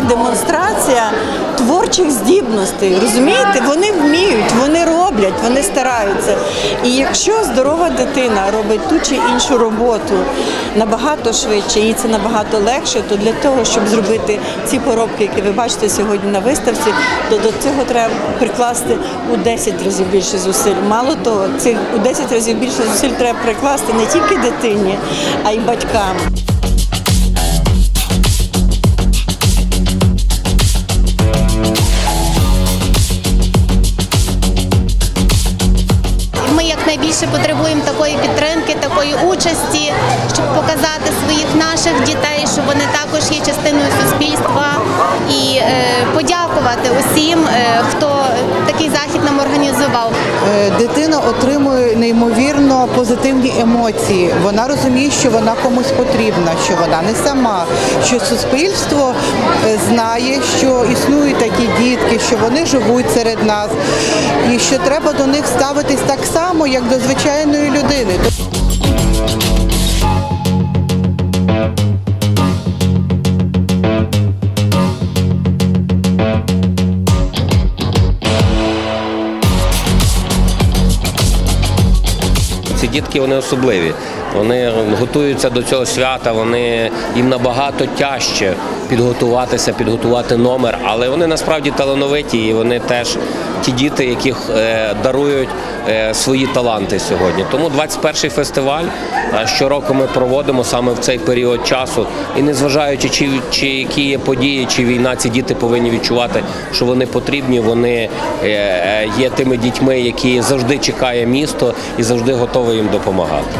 демонстрація творчих здібностей. Розумієте, вони вміють, вони роблять, вони стараються. І якщо здорова дитина робить ту чи іншу роботу набагато швидше, і це набагато легше, то для того, щоб зробити ці поробки, які ви бачите сьогодні на виставці, то до цього треба прикласти у 10 разів більше зусиль. Мало того, цих у 10 разів більше зусиль треба прикласти не тільки дитині, а й батькам. Якнайбільше потребуємо такої підтримки, такої участі, щоб показати своїх наших дітей, що вони також є частиною суспільства, і е, подякувати усім, е, хто такий захід нам організував. Е, Дитина отримує неймовірно позитивні емоції. Вона розуміє, що вона комусь потрібна, що вона не сама, що суспільство е, знає, що існують такі дітки, що вони живуть серед нас, і що треба до них ставитись так само, як до звичайної людини. Ці дітки вони особливі. Вони готуються до цього свята, вони їм набагато тяжче підготуватися, підготувати номер, але вони насправді талановиті і вони теж ті діти, яких е, дарують е, свої таланти сьогодні. Тому 21-й фестиваль е, щороку ми проводимо саме в цей період часу. І незважаючи, чи, чи які є події, чи війна, ці діти повинні відчувати, що вони потрібні, вони є тими дітьми, які завжди чекає місто і завжди готові їм допомагати.